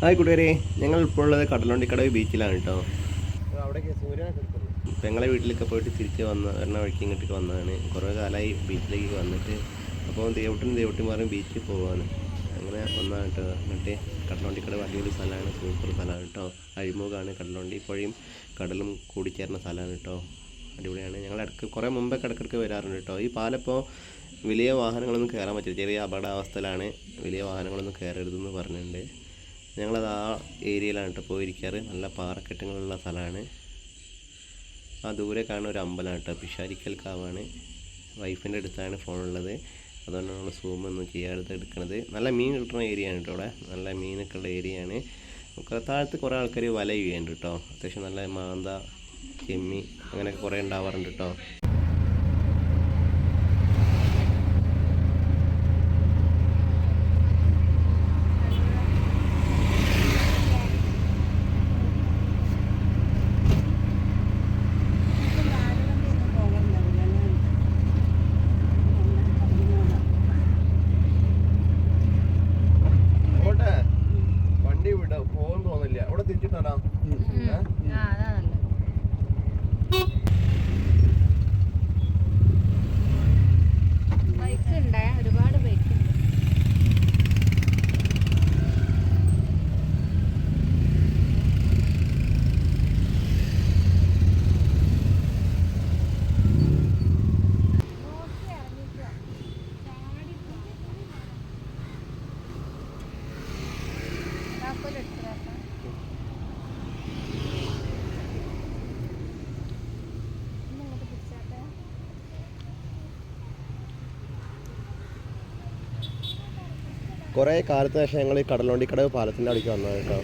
Hi കൂട്ടുകാരെ ഞങ്ങൾ ഇപ്പോൾ ഉള്ളത് കടലുണ്ടിക്കടവ് ബീച്ചിലാണ് കേട്ടോ. പെങ്ങളെ വീട്ടിലൊക്കെ പോയിട്ട് തിരിച്ച് വന്ന എണ്ണ വഴിക്ക് ഇങ്ങോട്ടേക്ക് വന്നതാണ്. കുറേ കാലമായി ബീച്ചിലേക്ക് വന്നിട്ട് അപ്പോൾ ദേവട്ടും ദേവട്ടിമാരും ബീച്ചിൽ പോവാണ്. അങ്ങനെ വന്നതാണ് കേട്ടോ. എന്നിട്ട് കടലുണ്ടിക്കടവ് അടിപൊളി സ്ഥലമാണ് സൂപ്പർ സ്ഥലമാണ് കേട്ടോ. അഴിമുഖമാണ് കടലുണ്ടി പുഴയും കടലും കൂടിച്ചേർന്ന സ്ഥലമാണ് കേട്ടോ. അടിപൊളിയാണ്. ഞങ്ങൾ ഇടയ്ക്ക് കുറേ മുമ്പേ ഇടയ്ക്കിടയ്ക്ക് വരാറുണ്ട് കേട്ടോ. ഈ പാലപ്പോൾ വലിയ വാഹനങ്ങളൊന്നും കയറാൻ പറ്റില്ല. ചെറിയ അപകടാവസ്ഥയിലാണ് വലിയ വാഹനങ്ങളൊന്നും കയറരുതെന്ന് പറഞ്ഞിട്ടുണ്ട്. ഞങ്ങളത് ആ ഏരിയയിലാണ് കേട്ടോ പോയിരിക്കാറ്. നല്ല പാറക്കെട്ടുകളുള്ള സ്ഥലമാണ്. ആ ദൂരെ കാണുന്ന ഒരു അമ്പലമാണ് കേട്ടോ പിഷാരിക്കൽ കാവാണ്. വൈഫിന്റെ അടുത്താണ് ഫോണുള്ളത് അതുകൊണ്ട് നമ്മൾ സൂം ഒന്നും ചെയ്യാതെ എടുക്കുന്നത് നല്ല മീൻ കിട്ടുന്ന ഏരിയ ആണ് കേട്ടോ അവിടെ. നല്ല മീനൊക്കെ ഉള്ള ഏരിയ ആണ് താഴത്ത് കുറേ ആൾക്കാർ വല ചെയ്യുന്നുണ്ട് കേട്ടോ അത്യാവശ്യം നല്ല മാന്ത ചെമ്മി അങ്ങനെയൊക്കെ കുറേ ഉണ്ടാവാറുണ്ട് കേട്ടോ അങ്ങോട്ട് വണ്ടി വിടാം പോകും തോന്നില്ല അവിടെ തിരിച്ചിട്ടാ ബൈക്ക് ഉണ്ടേ ഒരുപാട് ബൈക്ക് ഉണ്ട് കുറേ കാലത്തിന് ശേഷം ഞങ്ങൾ ഈ കടലോണ്ടിക്കടവ് പാലത്തിന്റെ അടിക്ക് വന്നത് കേട്ടോ.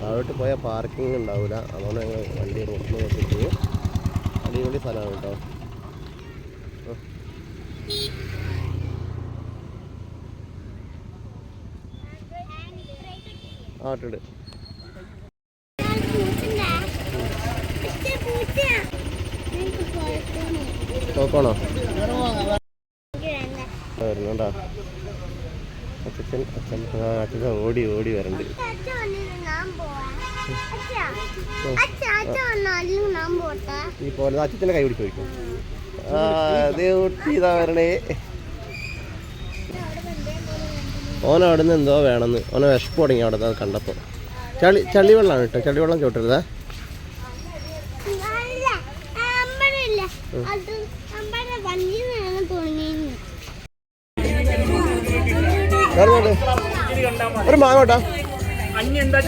താഴോട്ട് പോയാൽ പാർക്കിംഗ് ഉണ്ടാവില്ല അതുകൊണ്ട് ഞങ്ങൾ വണ്ടി റോഡിൽ നോക്കിയിട്ട് അടിപൊളി സ്ഥലമാണ് കേട്ടോ. ആട്ടുണ്ട് നോക്കണോ വരുന്നുണ്ടോ. അച്ഛൻ അച്ഛൻ ആ അച്ഛൻ ഓടി ഓടി വരണ്ട്. ഈ പോലെ അച്ഛന്റെ കൈ പിടിച്ച് ചോദിക്കും അതേ ഇതാ വരണേ. ഓൻ അവിടെ നിന്ന് എന്തോ വേണമെന്ന്. ഓനെ വിശപ്പ് തുടങ്ങി അവിടെ കണ്ടപ്പോ കണ്ടപ്പോൾ. ചളി ചളിവെള്ളാണ് കേട്ടോ ചളിവെള്ളം ചോട്ടരുതേ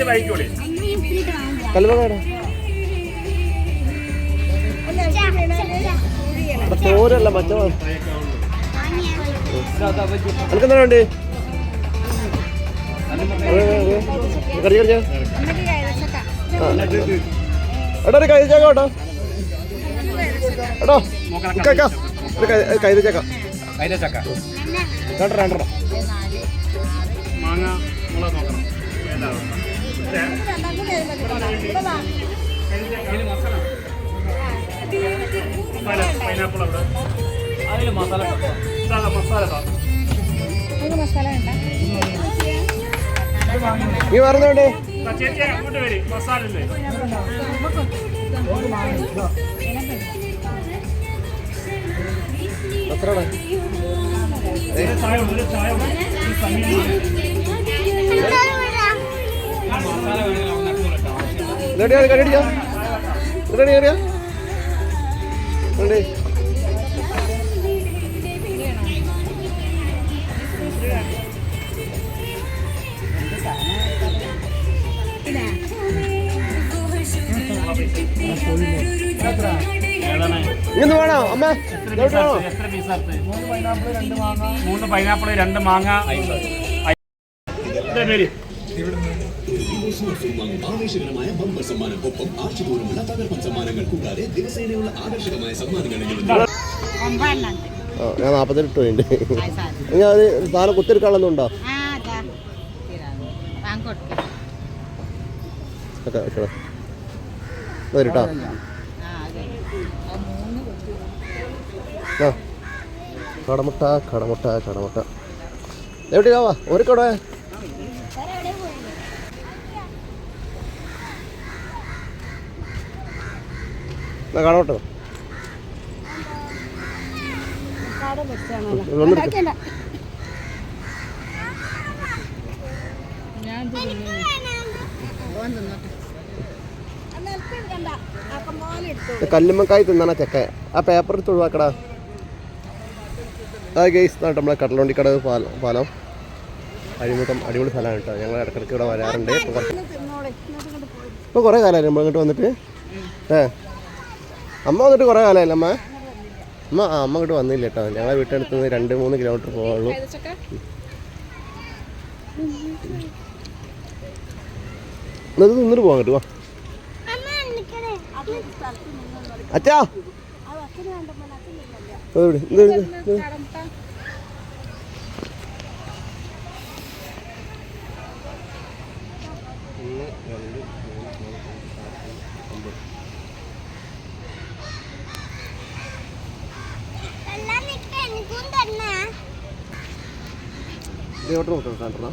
വായിക്കോളി കല്ലുമാങ്ങ തോരല്ല മച്ച എനിക്കെന്താ വേണ്ടേ? കറി കറിച്ചാ എടാ ഒരു കൈതച്ചേക്കാം കേട്ടോ എടോ കേക്കാം ഒരു കൈതച്ചേക്കാം അതിന്റെ ചക്ക രണ്ടര രണ്ടര മാങ്ങ. മുളക് നോക്കണം. പൈനാപ്പിൾ അവിടെ. അതിൽ മസാല ഇതാ മസാല നീ പറഞ്ഞോണ്ടേ ഇതാ ചേച്ചി അങ്ങോട്ട് വരി. മസാല ഇല്ലേ? എത്രടാ ഒരു ചായ ഉണ്ട്, ഒരു ചായ സമയം ഇങ്ങനെ വേണോ? അമ്മ എത്ര ഇങ്ങോട്ട് മൂന്ന് വേണോ രണ്ട് മാങ്ങ. മൂന്ന് പൈനാപ്പിൾ രണ്ട് മാങ്ങ. ആവേശകരമായ ബമ്പർ സമ്മാനം ഒപ്പം തകർപ്പൻ സമ്മാനങ്ങൾ കൂടാതെ ദിവസേനയുള്ള ആകർഷകമായ സമ്മാനങ്ങൾ ഒമ്പതെണ്ണുണ്ട് ആ ഞാൻ നാപ്പത്തെട്ട് ഉണ്ട് ഞാൻ അത് സാധനം കുത്തിരിക്കാളൊന്നും ഉണ്ടോ? കേട്ടോ ആ ആ മൂന്ന് ആ. കടമുട്ട കടമുട്ട കടമുട്ട. എവിടെയാവാ ഒരു കട. കാണോട്ടോ? കല്ലുമ്മക്കായി തിന്നാണ് ചെക്ക. ആ പേപ്പർ എടുത്ത് ഒഴിവാക്കടാ. ആ ഗെയ്സ് നമ്മളെ കടലുണ്ടിക്കട പാലം പാലം. അഴിമുഖം അടിപൊളി സ്ഥലമാണ് കേട്ടോ. ഞങ്ങൾ ഇടക്കിടക്ക് ഇവിടെ വരാറുണ്ട്. ഇപ്പോൾ കുറെ കാലമായിരുന്നു നമ്മൾ ഇങ്ങോട്ട് വന്നിട്ട്? ഏ? അമ്മ വന്നിട്ട് കുറേ കാലമല്ല അമ്മ? അമ്മ ആ അമ്മ ഇങ്ങോട്ട് വന്നില്ല കേട്ടോ. ഞങ്ങളെ വീട്ടിനടുത്ത് നിന്ന് രണ്ട് മൂന്ന് കിലോമീറ്റർ പോകുള്ളൂ എന്നത് നിന്നിട്ട് പോകാൻ കേട്ടോ അച്ഛാ എവിടെ? ഇത് ഇത് ഇത്. ഒന്ന് രണ്ട് മൂന്ന് നാല് അഞ്ച് ഒമ്പത് എവിടെ നോക്കണം സാറിനാ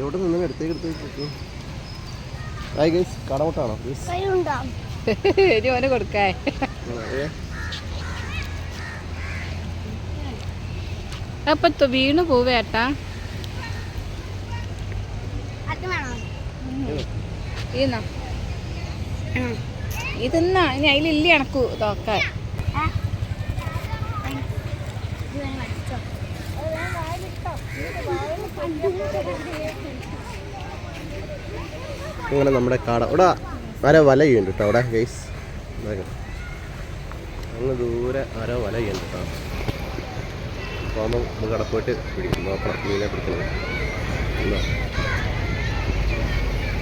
എവിടെ നിന്ന് എടുത്തേക്ക് എടുത്തേക്ക് ഹായ് ഗൈസ് കടമുട്ടാണോ? ഗൈസ് ഇനി ഓനെ കൊടുക്കേ. അപ്പൊ വീണ് പോവേട്ടാ. ഈന്നാ ഇതെന്നാ ഇനി അതിലില്ല എനക്ക് തോക്കാൻ അങ്ങനെ നമ്മുടെ കാട. ഇവിടെ ആരോ വല ചെയ്യുന്നുണ്ട് കേട്ടോ അവിടെ ഗൈസ് അങ്ങ് ദൂരെ ആരോ വല ചെയ്യുന്നുണ്ട് കേട്ടോ. അപ്പോൾ നമ്മൾ കടപ്പോയിട്ട് പോയിട്ട് പിടിക്കും. നോക്കണം മീനെ പിടിക്കുന്നത്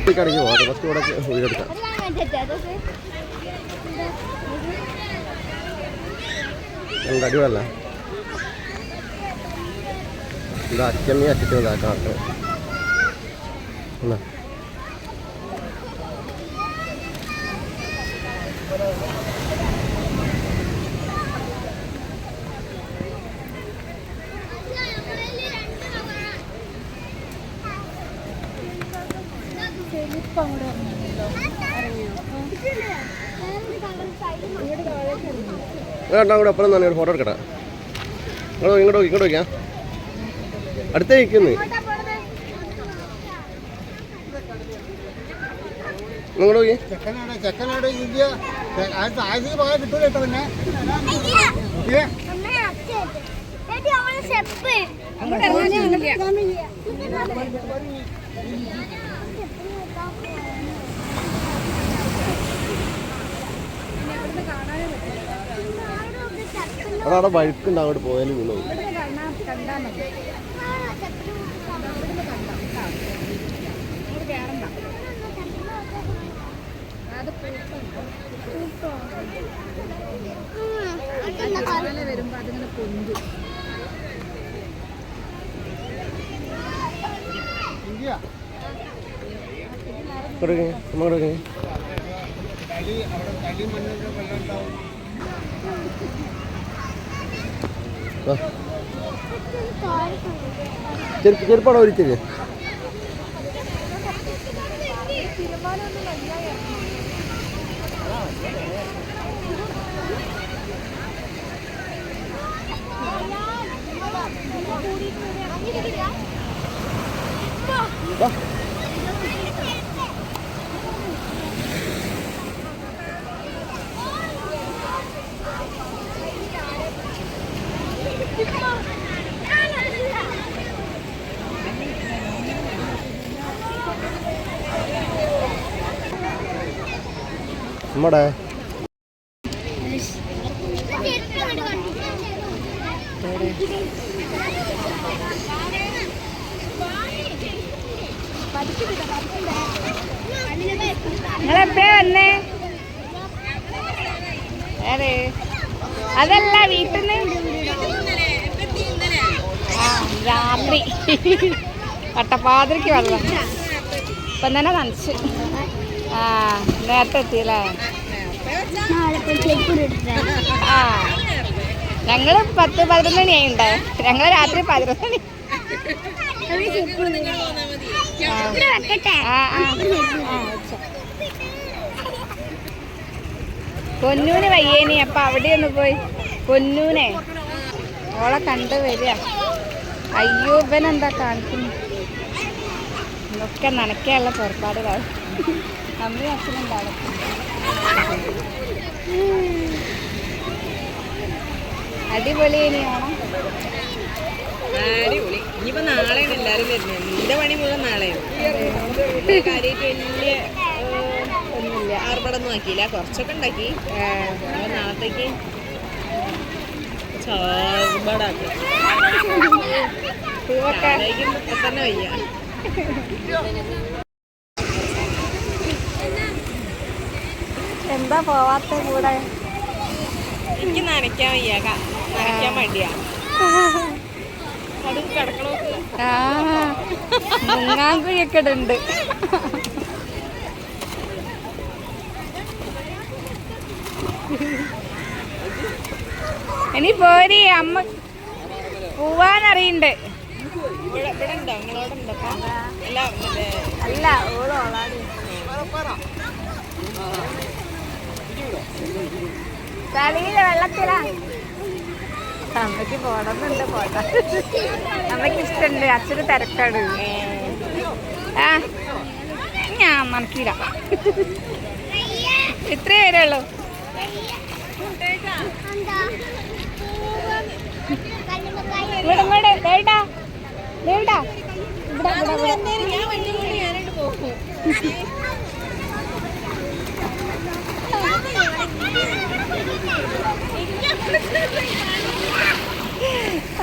കടയ്ക്ക് പോകാം ഫസ്റ്റ് ഇവിടെ ഉയരെടുക്കാം. ഞങ്ങളുടെ അടിവല്ല ഇത് അച്ചമ്മി അച്ചിട്ട് ഇതാക്കാം എന്നാ രണ്ടാം കൂടെ അപ്പുറം തന്നെ ഒരു ഫോട്ടോ എടുക്കട്ടെ. ഇങ്ങോട്ട് ഇങ്ങോട്ടോ ഇങ്ങോട്ട് വയ്ക്കാം അടുത്തേ നിൽക്കുന്നു. ഇങ്ങോട്ട് നോക്കി. ചെക്കനാണ് ചെക്കനാണ് ഇന്ത്യ. ആദ്യം പോകാൻ കിട്ടൂല കേട്ടോ പിന്നെ ഏ? അവിടെ വഴുക്ക് അങ്ങോട്ട് പോയാലും വീണു. വരുമ്പോ അതിങ്ങനെ പൊന്തു തടി അവിടെ തടി മണ്ണിന്റെ വെള്ളം ഉണ്ടാവും. ചെരുപ്പ് ചെരുപ്പാണോ ഒരിച്ചത് നമ്മുടെ അതല്ല വീട്ടിൽ ആ രാത്രി വട്ടപ്പാതിരിക്ക് വെള്ളം ഇപ്പം തന്നെ നനച്ച് ആ നേരത്തെ എത്തിയല്ലേ ആ ഞങ്ങൾ പത്ത് പതിനൊന്ന് മണിയായി ഉണ്ട് ഞങ്ങൾ രാത്രി പതിനൊന്ന് മണി ആ, ആ. ആ. പൊന്നൂന് വയ്യേനി അപ്പൊ അവിടെ ഒന്ന് പോയി. പൊന്നൂനെ. ഓളെ കണ്ട് വരിക. അയ്യോ ഇവനെന്താ കാണിക്കുന്നു? ഇതൊക്കെ നനയ്ക്കാനുള്ള പുറപ്പാടുകളാണ് അമ്മയും അച്ഛനുണ്ടാവും അടിപൊളി ഇനിയാണോ അടിപൊളി. ഇനിയിപ്പോ നാളെയാണ് എല്ലാരും വരുന്നത്. എന്റെ പണി മുഴുവൻ നാളെയാണ്. കാര്യമായിട്ട് വലിയ ആർപ്പടൊന്നും ആക്കിയില്ല. കുറച്ചൊക്കെ ഉണ്ടാക്കി. നാളത്തേക്ക് ചാർബടാക്കി ഇപ്പൊ തന്നെ വയ്യ. എന്താ പോവാത്ത കൂടെ? എനിക്ക് നനയ്ക്കാൻ വയ്യ നനയ്ക്കാൻ മടിയാ. അത് കിടക്കണോ ആ. മുങ്ങാങ്കുഴിയൊക്കെ ഉണ്ട് ഇനി പോരി അമ്മ പോവാനറിയണ്ട്? അല്ല ചളിയിൽ വെള്ളത്തിലാ. അമ്മയ്ക്ക് പോണമെന്നുണ്ട് പോട്ടെ അമ്മയ്ക്ക് ഇഷ്ടമുണ്ട് അച്ഛന് തിരക്കാണ്. ആ ഞാൻ മനസ്സിലാ ഇത്രേ വരെയുള്ളൂ ഇവിടെ ഇവിടെ പോകും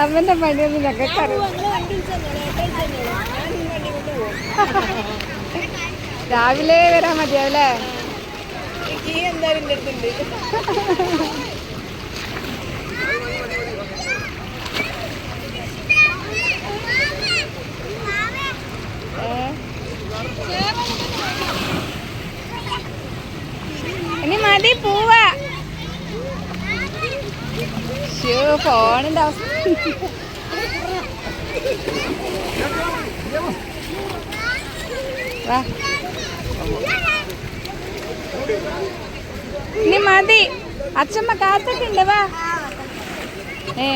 അവന്റെ പണിയൊന്നും ഞങ്ങൾക്ക് രാവിലെ വരാൻ മതിയാവല്ലേ? അടുത്തുണ്ട്. മതി പോവാ. ഷോ ഫോണിന്റെ അവസ്ഥ. വാ. ഇനി മതി. അച്ഛമ്മ കാത്തൊക്കെ വാ. ഏ.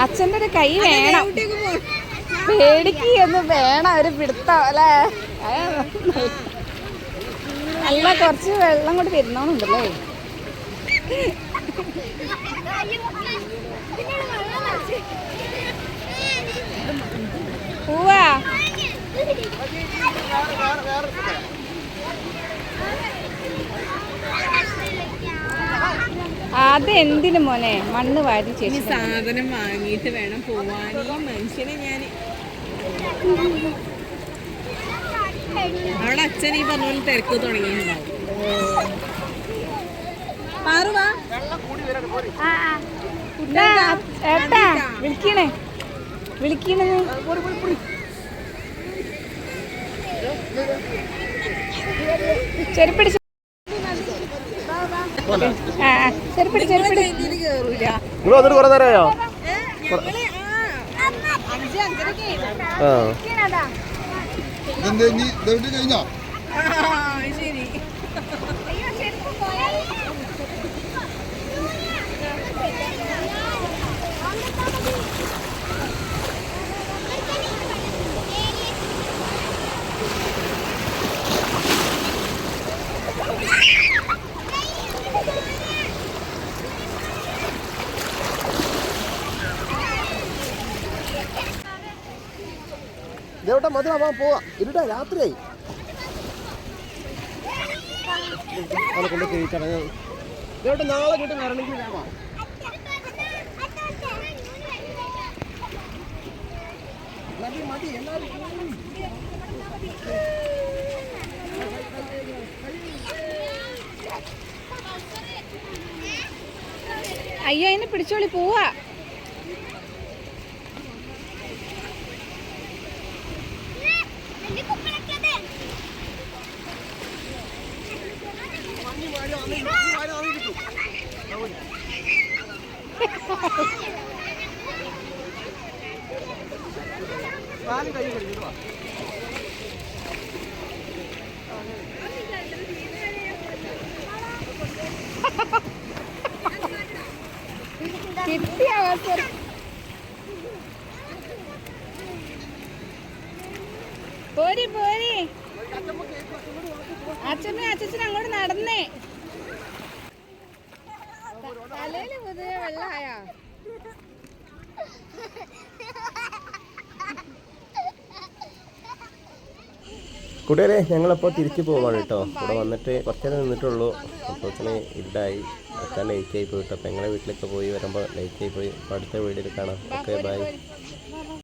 അച്ഛന്റെ ഒരു കൈ വേണം. പേടിക്കൊന്ന് വേണം ഒരു പിടുത്തം അല്ലേ? അല്ല കുറച്ച് വെള്ളം കൊണ്ട് തരുന്നോന്നുണ്ടല്ലേ പോവാ. അതെന്തിനു മോനെ? മണ്ണ് വാരി ചേച്ചി സാധനം വാങ്ങിയിട്ട് വേണം പോവാൻ. ഈ മനുഷ്യനെ ഞാൻ അച്ഛൻ ഈ പറഞ്ഞ പോലെ തിരക്ക് തുടങ്ങിയിട്ടുണ്ടാവും വിളിക്കണേ. ആ ചെരുപ്പിടി ചെരുപ്പിടി. നിങ്ങൾ വന്നിട്ട് കുറേ നേരമായോ കഴിഞ്ഞോ? ശരി. ഇതെവിടെ മതി മധുരമാ പോവാ. ഇരുട്ടാ രാത്രിയായി. അവളെ കൊണ്ട് കഴിച്ചടങ്ങ് ഇതെവിടെ നാളെ കിട്ടും വരണമെങ്കിൽ വേണം മതി മതി എല്ലാവരും അയ്യോ അതിനെ പിടിച്ചോളി പോവാ. പോരി പോരി. അച്ഛനും അച്ഛനും അങ്ങോട്ട് നടന്നേ. തലയിൽ പുതിയ വെള്ളായ കൂട്ടുകാരെ ഞങ്ങളപ്പോൾ തിരിച്ചു പോവാണ് കേട്ടോ. ഇവിടെ വന്നിട്ട് കുറച്ച് നേരം നിന്നിട്ടുള്ളൂ. അപ്പോഴത്തേന് ഇരുടായി. എത്താൻ ലേറ്റ് ആയി പോയിട്ട് അപ്പോൾ ഞങ്ങളെ വീട്ടിലൊക്കെ പോയി വരുമ്പോൾ ലേറ്റ് ആയി പോയി. അപ്പോൾ അടുത്ത വീഡിയോയിൽ കാണാം ഓക്കെ ബൈ